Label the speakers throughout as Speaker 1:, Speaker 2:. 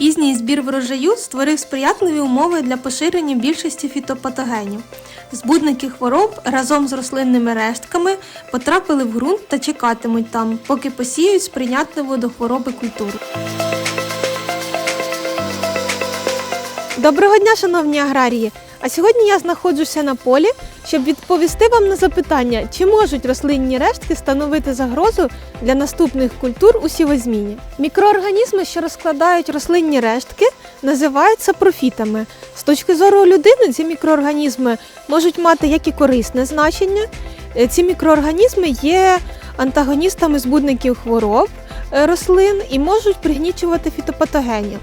Speaker 1: збір врожаю створив сприятливі умови для поширення більшості фітопатогенів. Збудники хвороб разом з рослинними рештками потрапили в ґрунт та чекатимуть там, поки посіють сприйнятливу до хвороби культуру. Доброго дня, шановні аграрії! А сьогодні я знаходжуся на полі, щоб відповісти вам на запитання, чи можуть рослинні рештки становити загрозу для наступних культур у сівозміні. Мікроорганізми, що розкладають рослинні рештки, називаються профітами. З точки зору людини, ці мікроорганізми можуть мати як і корисне значення. Е, Ці мікроорганізми є антагоністами збудників хвороб е, рослин і можуть пригнічувати фітопатогенів.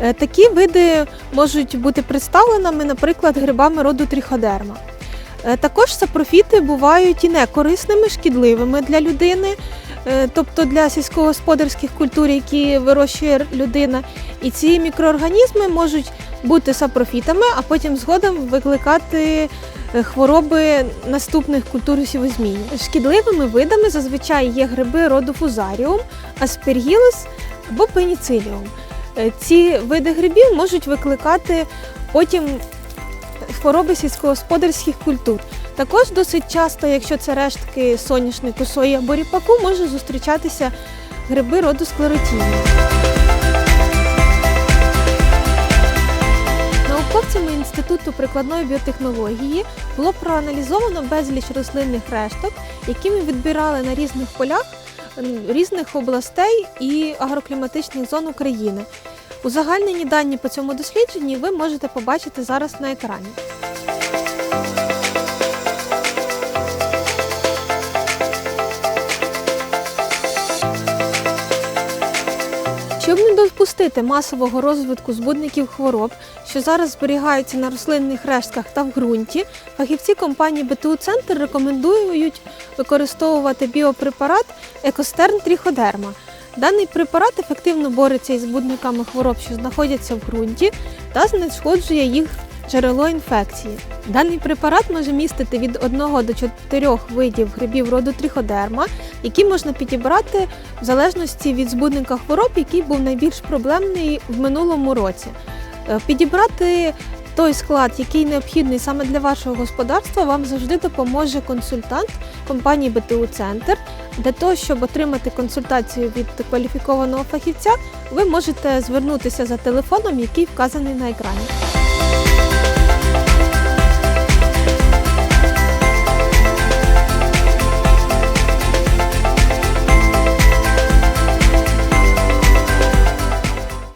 Speaker 1: Е, Такі види можуть бути представленими, наприклад, грибами роду тріходерма. Е, Також сапрофіти бувають і некорисними, шкідливими для людини, е, тобто для сільськогосподарських культур, які вирощує людина. І ці мікроорганізми можуть бути сапрофітами, а потім згодом викликати е, хвороби наступних культур у сівозміні. Шкідливими видами зазвичай є гриби роду фузаріум, аспергілус або пеніциліум. Е, Ці види грибів можуть викликати потім хвороби сільськогосподарських культур. Також досить часто, якщо це рештки соняшнику, сої або ріпаку, може зустрічатися гриби роду склеротії. Науковцями Інституту прикладної біотехнології було проаналізовано безліч рослинних решток, які ми відбирали на різних полях різних областей і агрокліматичних зон України. Узагальнені дані по цьому дослідженні ви можете побачити зараз на екрані. Допустити масового розвитку збудників хвороб, що зараз зберігаються на рослинних рештках та в ґрунті, фахівці компанії БТУ Центр рекомендують використовувати біопрепарат Екостерн Тріходерма. Даний препарат ефективно бореться із збудниками хвороб, що знаходяться в ґрунті, та знешкоджує їх джерело інфекції. Даний препарат може містити від 1 до 4 видів грибів роду тріходерма, які можна підібрати в залежності від збудника хвороб, який був найбільш проблемний в минулому році. Е, Підібрати той склад, який необхідний саме для вашого господарства, вам завжди допоможе консультант компанії БТУ Центр. Для того, щоб отримати консультацію від кваліфікованого фахівця, ви можете звернутися за телефоном, який вказаний на екрані.